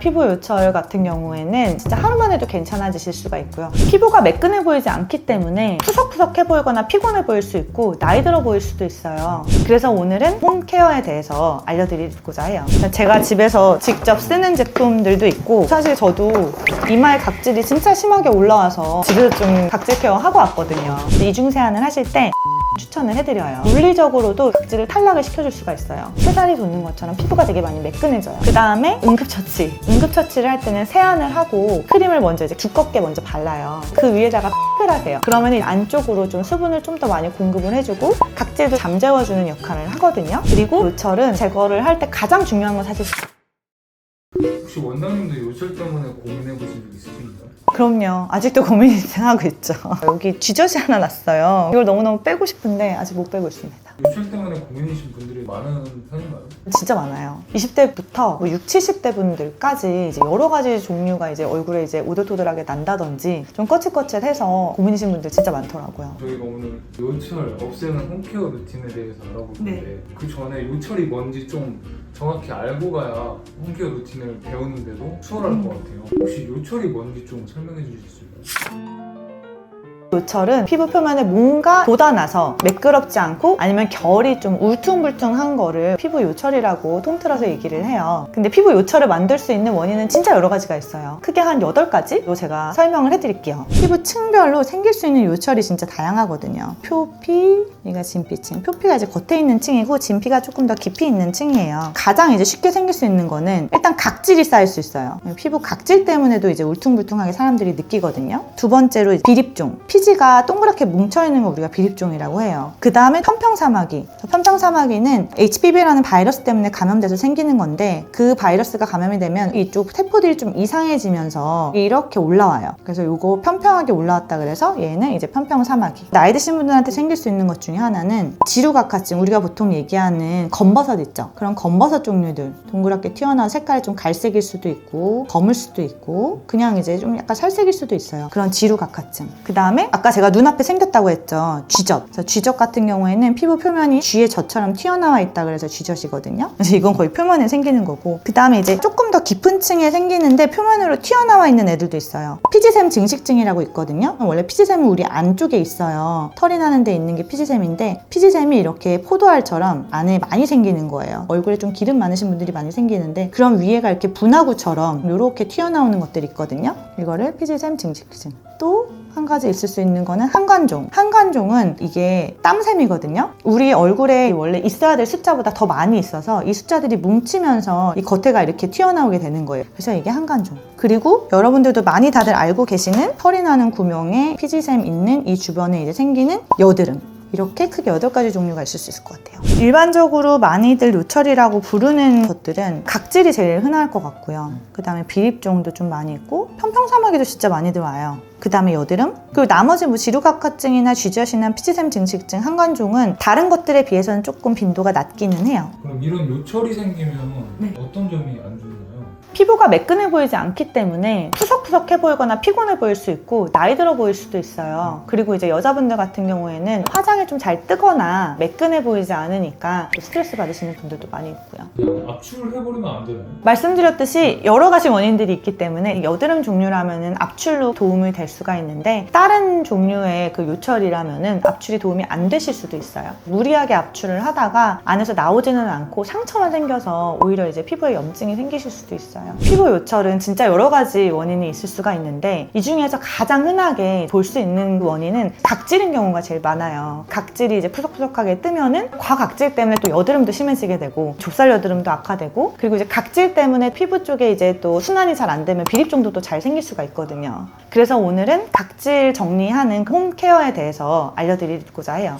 피부 요철 같은 경우에는 진짜 하루만 해도 괜찮아지실 수가 있고요. 피부가 매끈해 보이지 않기 때문에 푸석푸석해 보이거나 피곤해 보일 수 있고 나이 들어 보일 수도 있어요. 그래서 오늘은 홈케어에 대해서 알려드리고자 해요. 제가 집에서 직접 쓰는 제품들도 있고 사실 저도 이마에 각질이 진짜 심하게 올라와서 집에서 좀 각질 케어 하고 왔거든요. 이중 세안을 하실 때 추천을 해드려요. 물리적으로도 각질을 탈락을 시켜줄 수가 있어요. 새살이 돋는 것처럼 피부가 되게 많이 매끈해져요. 그 다음에 응급처치. 응급처치를 할 때는 세안을 하고 크림을 먼저 이제 두껍게 먼저 발라요. 그 위에다가 팩을 하세요. 그러면 안쪽으로 좀 수분을 좀 더 많이 공급을 해주고 각질도 잠재워주는 역할을 하거든요. 그리고 요철은 제거를 할 때 가장 중요한 건 사실 혹시 원장님도 요철 때문에 고민해 보신 적 있으신가요? 그럼요. 아직도 고민이 하고 있죠. 여기 쥐젖이 하나 났어요. 이걸 너무너무 빼고 싶은데 아직 못 빼고 있습니다. 요철 때문에 고민이신 분들이 많은 편인가요? 진짜 많아요. 20대부터 뭐 60, 70대 분들까지 이제 여러 가지 종류가 이제 얼굴에 이제 오돌토돌하게 난다든지 좀 거칠거칠해서 고민이신 분들 진짜 많더라고요. 저희가 오늘 요철 없애는 홈케어 루틴에 대해서 알아볼 건데 네. 그 전에 요철이 뭔지 좀 정확히 알고 가야 홈케어 루틴을 배우는데도 수월할 음. 것 같아요. 혹시 요철이 뭔지 좀 설명해 주실 수 있나요? 요철은 피부 표면에 뭔가 돋아나서 매끄럽지 않고 아니면 결이 좀 울퉁불퉁한 거를 피부 요철이라고 통틀어서 얘기를 해요. 근데 피부 요철을 만들 수 있는 원인은 진짜 여러 가지가 있어요. 크게 한 8가지로 제가 설명을 해드릴게요. 피부 층별로 생길 수 있는 요철이 진짜 다양하거든요. 표피, 얘가 진피층. 표피가 이제 겉에 있는 층이고 진피가 조금 더 깊이 있는 층이에요. 가장 이제 쉽게 생길 수 있는 거는 일단 각질이 쌓일 수 있어요. 피부 각질 때문에도 이제 울퉁불퉁하게 사람들이 느끼거든요. 두 번째로 비립종. 피 지가 동그랗게 뭉쳐있는 걸 우리가 비립종이라고 해요. 그 다음에 편평사마귀. 편평사마귀는 HPV라는 바이러스 때문에 감염돼서 생기는 건데 그 바이러스가 감염이 되면 이쪽 세포들이 좀 이상해지면서 이렇게 올라와요. 그래서 이거 편평하게 올라왔다 그래서 얘는 이제 편평사마귀. 나이 드신 분들한테 생길 수 있는 것 중에 하나는 지루각화증. 우리가 보통 얘기하는 검버섯 있죠. 그런 검버섯 종류들. 동그랗게 튀어나온 색깔이 좀 갈색일 수도 있고 검을 수도 있고 그냥 이제 좀 약간 살색일 수도 있어요. 그런 지루각화증. 그 다음에 아까 제가 눈앞에 생겼다고 했죠. 쥐젖. 그래서 쥐젖 같은 경우에는 피부 표면이 쥐의 젖처럼 튀어나와 있다 그래서 쥐젖이거든요. 그래서 이건 거의 표면에 생기는 거고. 그 다음에 이제 조금 더 깊은 층에 생기는데 표면으로 튀어나와 있는 애들도 있어요. 피지샘 증식증이라고 있거든요. 원래 피지샘은 우리 안쪽에 있어요. 털이 나는 데 있는 게 피지샘인데 피지샘이 이렇게 포도알처럼 안에 많이 생기는 거예요. 얼굴에 좀 기름 많으신 분들이 많이 생기는데 그럼 위에가 이렇게 분화구처럼 이렇게 튀어나오는 것들이 있거든요. 이거를 피지샘 증식증. 또 한 가지 있을 수 있는 거는 한관종. 한관종은 이게 땀샘이거든요. 우리 얼굴에 원래 있어야 될 숫자보다 더 많이 있어서 이 숫자들이 뭉치면서 이 겉에가 이렇게 튀어나오게 되는 거예요. 그래서 이게 한관종. 그리고 여러분들도 많이 다들 알고 계시는 털이 나는 구멍에 피지샘 있는 이 주변에 이제 생기는 여드름. 이렇게 크게 8가지 종류가 있을 수 있을 것 같아요. 일반적으로 많이들 요철이라고 부르는 것들은 각질이 제일 흔할 것 같고요. 그 다음에 비립종도 좀 많이 있고 편평사마귀도 진짜 많이들 와요. 그 다음에 여드름 그리고 나머지 뭐 지루각화증이나 쥐젖이나 피지샘 증식증, 한관종은 다른 것들에 비해서는 조금 빈도가 낮기는 해요. 그럼 이런 요철이 생기면 네. 어떤 점이 안 좋나요? 피부가 매끈해 보이지 않기 때문에 푸석푸석해 보이거나 피곤해 보일 수 있고 나이 들어 보일 수도 있어요. 그리고 이제 여자분들 같은 경우에는 화장이 좀 잘 뜨거나 매끈해 보이지 않으니까 또 스트레스 받으시는 분들도 많이 있고요. 그냥 압출을 해버리면 안 되나요? 말씀드렸듯이 여러 가지 원인들이 있기 때문에 여드름 종류라면은 압출로 도움이 될 수가 있는데 다른 종류의 그 요철이라면은 압출이 도움이 안 되실 수도 있어요. 무리하게 압출을 하다가 안에서 나오지는 않고 상처만 생겨서 오히려 이제 피부에 염증이 생기실 수도 있어요. 피부 요철은 진짜 여러 가지 원인이 있을 수가 있는데 이 중에서 가장 흔하게 볼 수 있는 원인은 각질인 경우가 제일 많아요. 각질이 이제 푸석푸석하게 뜨면은 과각질 때문에 또 여드름도 심해지게 되고 좁쌀 여드름도 악화되고 그리고 이제 각질 때문에 피부 쪽에 이제 또 순환이 잘 안 되면 비립종도 또 잘 생길 수가 있거든요. 그래서 오늘은 각질 정리하는 홈케어에 대해서 알려드리고자 해요.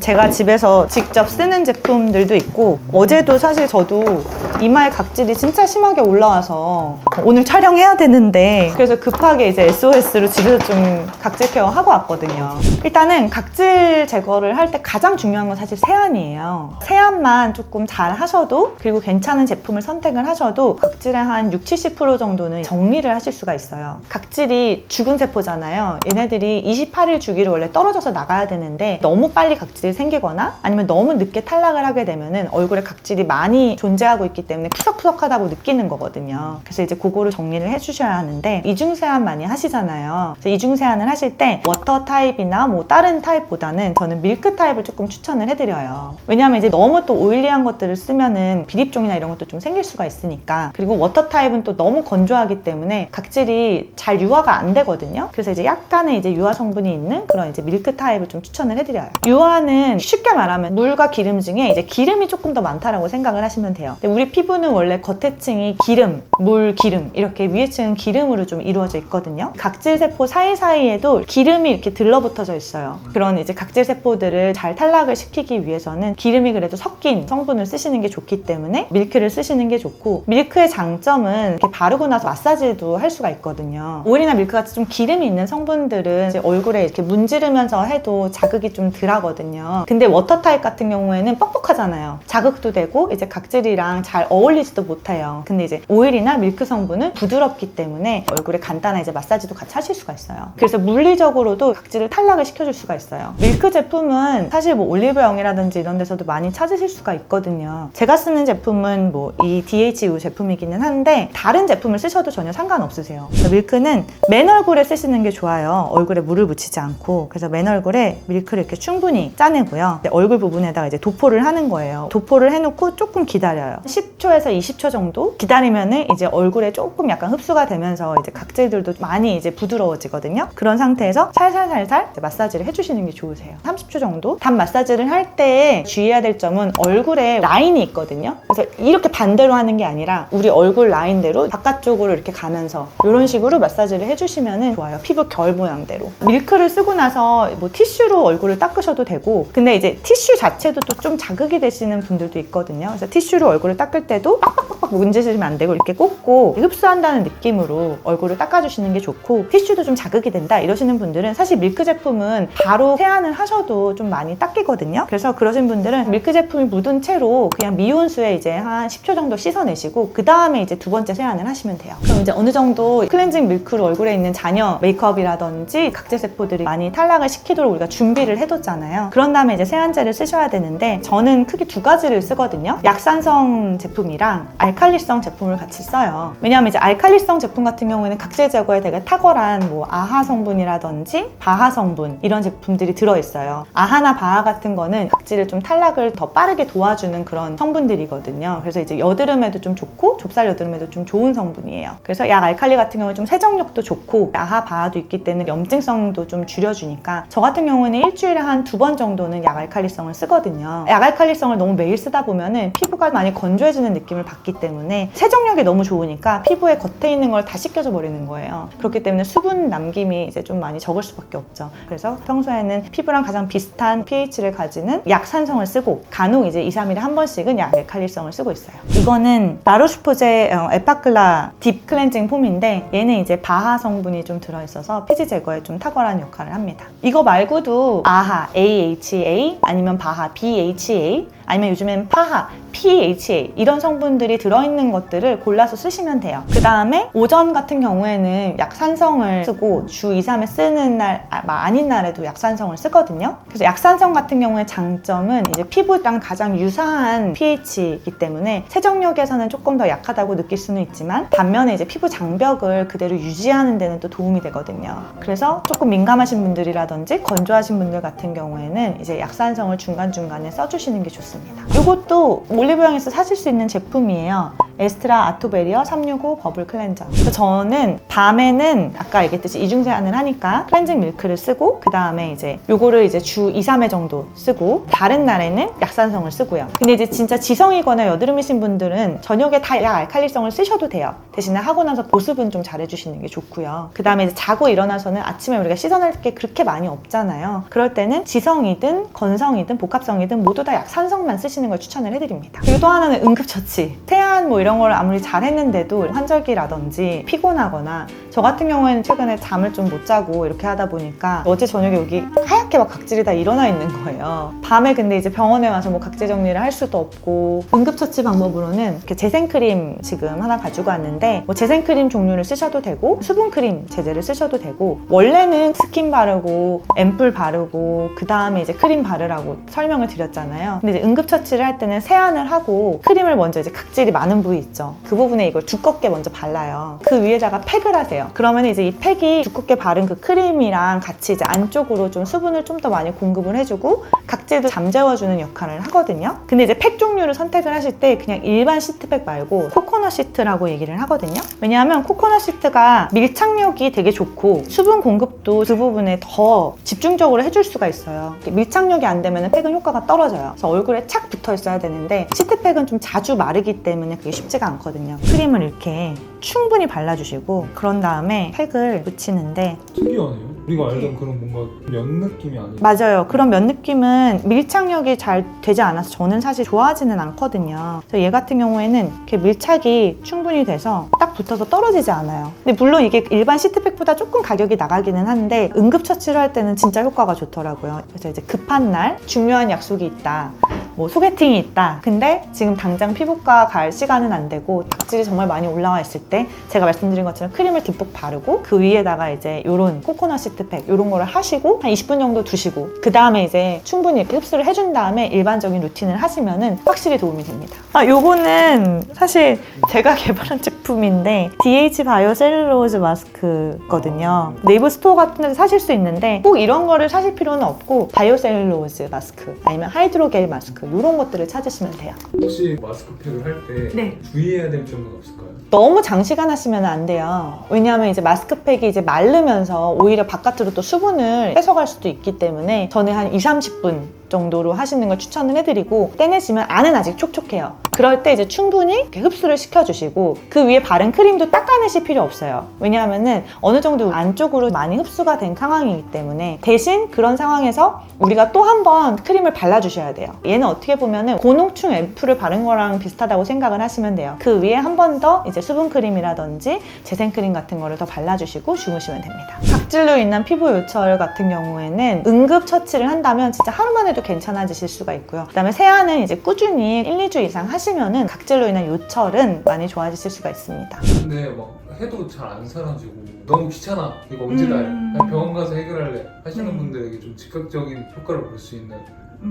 제가 집에서 직접 쓰는 제품들도 있고 어제도 사실 저도 이마에 각질이 진짜 심하게 올라와서 오늘 촬영해야 되는데 그래서 급하게 이제 SOS로 집에서 좀 각질 케어 하고 왔거든요. 일단은 각질 제거를 할 때 가장 중요한 건 사실 세안이에요. 세안만 조금 잘 하셔도 그리고 괜찮은 제품을 선택을 하셔도 각질의 한 6, 70% 정도는 정리를 하실 수가 있어요. 각질이 죽은 세포잖아요. 얘네들이 28일 주기로 원래 떨어져서 나가야 되는데 너무 빨리 각질이 각질이 생기거나 아니면 너무 늦게 탈락을 하게 되면은 얼굴에 각질이 많이 존재하고 있기 때문에 푸석푸석하다고 느끼는 거거든요. 그래서 이제 그거를 정리를 해주셔야 하는데 이중 세안 많이 하시잖아요. 이중 세안을 하실 때 워터 타입이나 뭐 다른 타입보다는 저는 밀크 타입을 조금 추천을 해드려요. 왜냐하면 이제 너무 또 오일리한 것들을 쓰면은 비립종이나 이런 것도 좀 생길 수가 있으니까 그리고 워터 타입은 또 너무 건조하기 때문에 각질이 잘 유화가 안 되거든요. 그래서 이제 약간의 이제 유화 성분이 있는 그런 이제 밀크 타입을 좀 추천을 해드려요. 유화는 쉽게 말하면 물과 기름 중에 이제 기름이 조금 더 많다라고 생각을 하시면 돼요. 근데 피부는 원래 겉에 층이 기름, 물, 기름 이렇게 위에 층은 기름으로 좀 이루어져 있거든요. 각질 세포 사이사이에도 기름이 이렇게 들러붙어져 있어요. 그런 이제 각질 세포들을 잘 탈락을 시키기 위해서는 기름이 그래도 섞인 성분을 쓰시는 게 좋기 때문에 밀크를 쓰시는 게 좋고 밀크의 장점은 이렇게 바르고 나서 마사지도 할 수가 있거든요. 오일이나 밀크 같이 좀 기름이 있는 성분들은 얼굴에 이렇게 문지르면서 해도 자극이 좀 덜하거든요. 근데 워터 타입 같은 경우에는 뻑뻑하잖아요. 자극도 되고 이제 각질이랑 잘 어울리지도 못해요. 근데 이제 오일이나 밀크 성분은 부드럽기 때문에 얼굴에 간단한 이제 마사지도 같이 하실 수가 있어요. 그래서 물리적으로도 각질을 탈락을 시켜줄 수가 있어요. 밀크 제품은 사실 뭐 올리브영이라든지 이런 데서도 많이 찾으실 수가 있거든요. 제가 쓰는 제품은 뭐 이 DHU 제품이기는 한데 다른 제품을 쓰셔도 전혀 상관없으세요. 밀크는 맨 얼굴에 쓰시는 게 좋아요. 얼굴에 물을 묻히지 않고 그래서 맨 얼굴에 밀크를 이렇게 충분히 짜내고요. 얼굴 부분에다가 이제 도포를 하는 거예요. 도포를 해놓고 조금 기다려요. 10 초에서 20초 정도 기다리면은 이제 얼굴에 조금 약간 흡수가 되면서 이제 각질들도 많이 이제 부드러워지거든요. 그런 상태에서 살살살살 마사지를 해주시는 게 좋으세요. 30초 정도. 답 마사지를 할 때 주의해야 될 점은 얼굴에 라인이 있거든요. 그래서 이렇게 반대로 하는 게 아니라 우리 얼굴 라인대로 바깥쪽으로 이렇게 가면서 이런 식으로 마사지를 해주시면 좋아요. 피부 결 모양대로. 밀크를 쓰고 나서 뭐 티슈로 얼굴을 닦으셔도 되고 근데 이제 티슈 자체도 또 좀 자극이 되시는 분들도 있거든요. 그래서 티슈로 얼굴을 닦을 때도 빡빡빡빡 문지르시면 안 되고 이렇게 꽂고 흡수한다는 느낌으로 얼굴을 닦아주시는 게 좋고 티슈도 좀 자극이 된다 이러시는 분들은 사실 밀크 제품은 바로 세안을 하셔도 좀 많이 닦이거든요. 그래서 그러신 분들은 밀크 제품이 묻은 채로 그냥 미온수에 이제 한 10초 정도 씻어내시고 그 다음에 이제 두 번째 세안을 하시면 돼요. 그럼 이제 어느 정도 클렌징 밀크로 얼굴에 있는 잔여 메이크업이라든지 각질 세포들이 많이 탈락을 시키도록 우리가 준비를 해뒀잖아요. 그런 다음에 이제 세안제를 쓰셔야 되는데 저는 크게 두 가지를 쓰거든요. 약산성 제품이랑 알칼리성 제품을 같이 써요. 왜냐하면 이제 알칼리성 제품 같은 경우에는 각질 제거에 되게 탁월한 뭐 아하 성분이라든지 바하 성분 이런 제품들이 들어있어요. 아하나 바하 같은 거는 각질을 좀 탈락을 더 빠르게 도와주는 그런 성분들이거든요. 그래서 이제 여드름에도 좀 좋고 좁쌀 여드름에도 좀 좋은 성분이에요. 그래서 약 알칼리 같은 경우는 좀 세정력도 좋고 아하 바하도 있기 때문에 염증성도 좀 줄여주니까 저 같은 경우는 일주일에 한 두 번 정도는 약 알칼리성을 쓰거든요. 약 알칼리성을 너무 매일 쓰다 보면은 피부가 많이 건조해 지는 느낌을 받기 때문에 세정력이 너무 좋으니까 피부에 겉에 있는 걸 다 씻겨져 버리는 거예요. 그렇기 때문에 수분 남김이 이제 좀 많이 적을 수밖에 없죠. 그래서 평소에는 피부랑 가장 비슷한 pH를 가지는 약산성을 쓰고 간혹 이제 2, 3일에 한 번씩은 약 알칼리성을 쓰고 있어요. 이거는 나로슈포제 어, 에파클라 딥 클렌징 폼인데 얘는 이제 바하 성분이 좀 들어있어서 피지 제거에 좀 탁월한 역할을 합니다. 이거 말고도 아하 AHA 아니면 바하 BHA 아니면 요즘엔 파하 PHA 이런 성분들이 들어있는 것들을 골라서 쓰시면 돼요. 그 다음에 오전 같은 경우에는 약산성을 쓰고 주 2, 3회 쓰는 날 아, 아닌 날에도 약산성을 쓰거든요. 그래서 약산성 같은 경우의 장점은 이제 피부랑 가장 유사한 pH이기 때문에 세정력에서는 조금 더 약하다고 느낄 수는 있지만 반면에 이제 피부 장벽을 그대로 유지하는 데는 또 도움이 되거든요. 그래서 조금 민감하신 분들이라든지 건조하신 분들 같은 경우에는 이제 약산성을 중간중간에 써주시는 게 좋습니다. 이것도 올리브영에서 사실 수 있는 제품이에요. 에스트라 아토베리어 365 버블 클렌저. 저는 밤에는 아까 얘기했듯이 이중 세안을 하니까 클렌징 밀크를 쓰고 그 다음에 이제 요거를 이제 주 2, 3회 정도 쓰고 다른 날에는 약산성을 쓰고요. 근데 이제 진짜 지성이거나 여드름이신 분들은 저녁에 다 약 알칼리성을 쓰셔도 돼요. 대신에 하고 나서 보습은 좀 잘해주시는 게 좋고요. 그 다음에 이제 자고 일어나서는 아침에 우리가 씻어낼 게 그렇게 많이 없잖아요. 그럴 때는 지성이든 건성이든 복합성이든 모두 다 약산성만 쓰시는 걸 추천을 해드립니다. 그리고 또 하나는 응급처치. 태안 뭐 이런 걸 아무리 잘했는데도 환절기라든지 피곤하거나 저 같은 경우에는 최근에 잠을 좀 못 자고 이렇게 하다 보니까 어제 저녁에 여기 하얗게 막 각질이 다 일어나 있는 거예요. 밤에 근데 이제 병원에 와서 뭐 각질 정리를 할 수도 없고 응급처치 방법으로는 이렇게 재생크림 지금 하나 가지고 왔는데 뭐 재생크림 종류를 쓰셔도 되고 수분크림 제제를 쓰셔도 되고 원래는 스킨 바르고 앰플 바르고 그 다음에 이제 크림 바르라고 설명을 드렸잖아요. 근데 이제 응급처치를 할 때는 세안을 하고 크림을 먼저 이제 각질이 많은 부위 있죠. 그 부분에 이걸 두껍게 먼저 발라요. 그 위에다가 팩을 하세요. 그러면 이제 이 팩이 두껍게 바른 그 크림이랑 같이 이제 안쪽으로 좀 수분을 좀 더 많이 공급을 해주고 각질도 잠재워주는 역할을 하거든요. 근데 이제 팩 종류를 선택을 하실 때 그냥 일반 시트팩 말고 코코넛 시트라고 얘기를 하거든요. 왜냐하면 코코넛 시트가 밀착력이 되게 좋고 수분 공급도 그 부분에 더 집중적으로 해줄 수가 있어요. 밀착력이 안 되면 팩은 효과가 떨어져요. 그래서 얼굴에 착 붙어 있어야 되는데 시트팩은 좀 자주 마르기 때문에 그게 쉽지 가 않거든요. 크림을 이렇게 충분히 발라주시고 그런 다음에 팩을 묻히는데 특이하네요. 우리가 알던 그런 뭔가 면 느낌이 아니고 맞아요. 그런 면 느낌은 밀착력이 잘 되지 않아서 저는 사실 좋아하지는 않거든요. 그래서 얘 같은 경우에는 이렇게 밀착이 충분히 돼서 딱 붙어서 떨어지지 않아요. 근데 물론 이게 일반 시트팩보다 조금 가격이 나가기는 한데 응급처치를 할 때는 진짜 효과가 좋더라고요. 그래서 이제 급한 날 중요한 약속이 있다. 뭐 소개팅이 있다. 근데 지금 당장 피부과 갈 시간은 안 되고 각질이 정말 많이 올라와 있을 때 제가 말씀드린 것처럼 크림을 듬뿍 바르고 그 위에다가 이제 요런 코코넛 시트팩 요런 거를 하시고 한 20분 정도 두시고 그 다음에 이제 충분히 이렇게 흡수를 해준 다음에 일반적인 루틴을 하시면은 확실히 도움이 됩니다. 아 요거는 사실 제가 개발한 제품인데 DH 바이오 셀룰로즈 마스크거든요. 네이버 스토어 같은 데서 사실 수 있는데 꼭 이런 거를 사실 필요는 없고 바이오 셀룰로즈 마스크 아니면 하이드로겔 마스크 이런 것들을 찾으시면 돼요. 혹시 마스크팩을 할 때 네. 주의해야 될 점은 없을까요? 너무 장시간 하시면 안 돼요. 왜냐하면 이제 마스크팩이 이제 마르면서 오히려 바깥으로 또 수분을 뺏어갈 수도 있기 때문에 저는 한 2, 30분 정도로 하시는 걸 추천을 해드리고 떼내시면 안은 아직 촉촉해요. 그럴 때 이제 충분히 흡수를 시켜주시고 그 위에 바른 크림도 닦아내실 필요 없어요. 왜냐하면은 어느 정도 안쪽으로 많이 흡수가 된 상황이기 때문에 대신 그런 상황에서 우리가 또 한 번 크림을 발라주셔야 돼요. 얘는 어떻게 보면은 고농축 앰플을 바른 거랑 비슷하다고 생각을 하시면 돼요. 그 위에 한 번 더 이제 수분 크림이라든지 재생 크림 같은 거를 더 발라주시고 주무시면 됩니다. 각질로 인한 피부 요철 같은 경우에는 응급 처치를 한다면 진짜 하루만 해도 괜찮아지실 수가 있고요. 그다음에 세안은 이제 꾸준히 1, 2주 이상 하시면은 각질로 인한 요철은 많이 좋아지실 수가 있습니다. 근데 막 해도 잘 안 사라지고 너무 귀찮아 이거 언제 다 해? 음. 그냥 병원 가서 해결할래 하시는 네. 분들에게 좀 즉각적인 효과를 볼 수 있는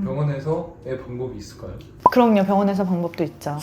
병원에서의 방법이 있을까요? 그럼요, 병원에서 방법도 있죠.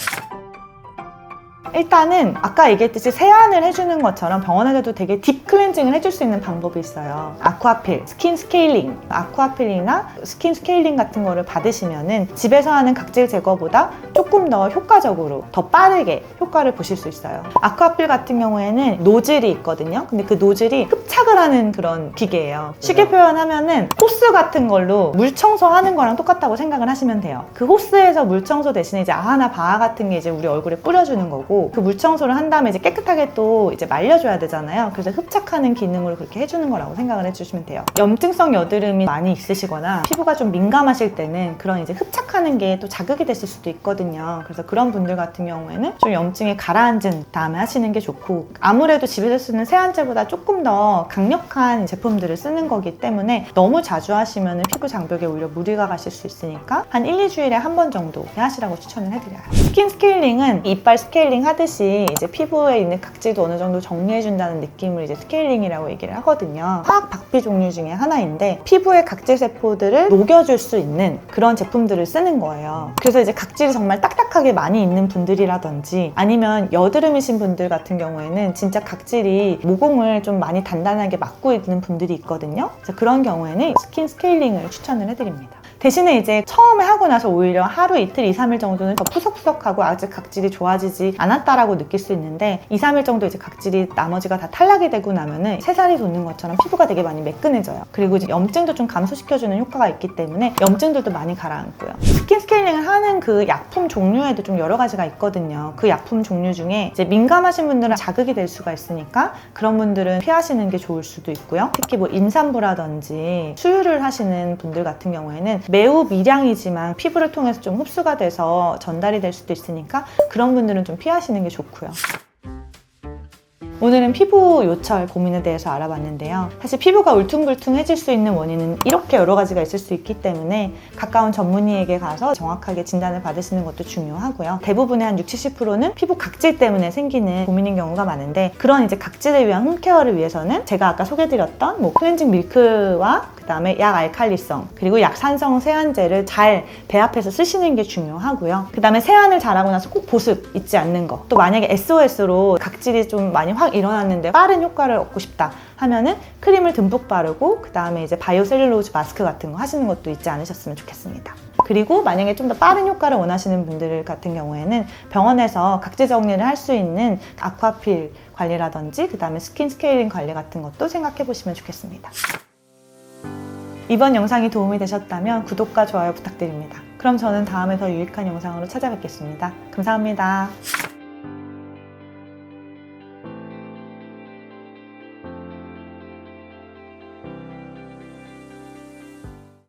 일단은 아까 얘기했듯이 세안을 해주는 것처럼 병원에서도 되게 딥 클렌징을 해줄 수 있는 방법이 있어요. 아쿠아필, 스킨 스케일링, 아쿠아필이나 스킨 스케일링 같은 거를 받으시면은 집에서 하는 각질 제거보다 조금 더 효과적으로, 더 빠르게 효과를 보실 수 있어요. 아쿠아필 같은 경우에는 노즐이 있거든요. 근데 그 노즐이 흡착을 하는 그런 기계예요. 쉽게 표현하면은 호스 같은 걸로 물 청소하는 거랑 똑같다고 생각을 하시면 돼요. 그 호스에서 물 청소 대신에 이제 아하나 바하 같은 게 이제 우리 얼굴에 뿌려주는 거고 그 물 청소를 한 다음에 이제 깨끗하게 또 이제 말려줘야 되잖아요. 그래서 흡착하는 기능으로 그렇게 해주는 거라고 생각을 해주시면 돼요. 염증성 여드름이 많이 있으시거나 피부가 좀 민감하실 때는 그런 이제 흡착하는 게 또 자극이 됐을 수도 있거든요. 그래서 그런 분들 같은 경우에는 좀 염증이 가라앉은 다음에 하시는 게 좋고 아무래도 집에서 쓰는 세안제보다 조금 더 강력한 제품들을 쓰는 거기 때문에 너무 자주 하시면 피부 장벽에 오히려 무리가 가실 수 있으니까 한 1, 2주일에 한 번 정도 하시라고 추천을 해드려요. 스킨 스케일링은 이빨 스케일링 하듯이 이제 피부에 있는 각질도 어느 정도 정리해준다는 느낌을 이제 스케일링이라고 얘기를 하거든요. 화학 박피 종류 중에 하나인데 피부의 각질 세포들을 녹여줄 수 있는 그런 제품들을 쓰는 거예요. 그래서 이제 각질이 정말 딱딱하게 많이 있는 분들이라든지 아니면 여드름이신 분들 같은 경우에는 진짜 각질이 모공을 좀 많이 단단하게 막고 있는 분들이 있거든요. 그런 경우에는 스킨 스케일링을 추천을 해드립니다. 대신에 이제 처음에 하고 나서 오히려 하루 이틀, 2, 3일 정도는 더 푸석푸석하고 아직 각질이 좋아지지 않았다라고 느낄 수 있는데 2, 3일 정도 이제 각질이 나머지가 다 탈락이 되고 나면은 새살이 돋는 것처럼 피부가 되게 많이 매끈해져요. 그리고 이제 염증도 좀 감소시켜주는 효과가 있기 때문에 염증들도 많이 가라앉고요. 스킨 스케일링을 하는 그 약품 종류에도 좀 여러 가지가 있거든요. 그 약품 종류 중에 이제 민감하신 분들은 자극이 될 수가 있으니까 그런 분들은 피하시는 게 좋을 수도 있고요. 특히 뭐 임산부라든지 수유를 하시는 분들 같은 경우에는 매우 미량이지만 피부를 통해서 좀 흡수가 돼서 전달이 될 수도 있으니까 그런 분들은 좀 피하시는 게 좋고요. 오늘은 피부 요철 고민에 대해서 알아봤는데요. 사실 피부가 울퉁불퉁해질 수 있는 원인은 이렇게 여러 가지가 있을 수 있기 때문에 가까운 전문의에게 가서 정확하게 진단을 받으시는 것도 중요하고요. 대부분의 한 60, 70%는 피부 각질 때문에 생기는 고민인 경우가 많은데 그런 이제 각질을 위한 홈케어를 위해서는 제가 아까 소개드렸던 뭐 클렌징 밀크와 그다음에 약 알칼리성 그리고 약산성 세안제를 잘 배합해서 쓰시는 게 중요하고요. 그다음에 세안을 잘하고 나서 꼭 보습 잊지 않는 거. 또 만약에 SOS로 각질이 좀 많이 확 일어났는데 빠른 효과를 얻고 싶다 하면은 크림을 듬뿍 바르고 그다음에 이제 바이오 셀룰로즈 마스크 같은 거 하시는 것도 잊지 않으셨으면 좋겠습니다. 그리고 만약에 좀 더 빠른 효과를 원하시는 분들 같은 경우에는 병원에서 각질 정리를 할 수 있는 아쿠아필 관리라든지 그 다음에 스킨 스케일링 관리 같은 것도 생각해 보시면 좋겠습니다. 이번 영상이 도움이 되셨다면 구독과 좋아요 부탁드립니다. 그럼 저는 다음에 더 유익한 영상으로 찾아뵙겠습니다. 감사합니다.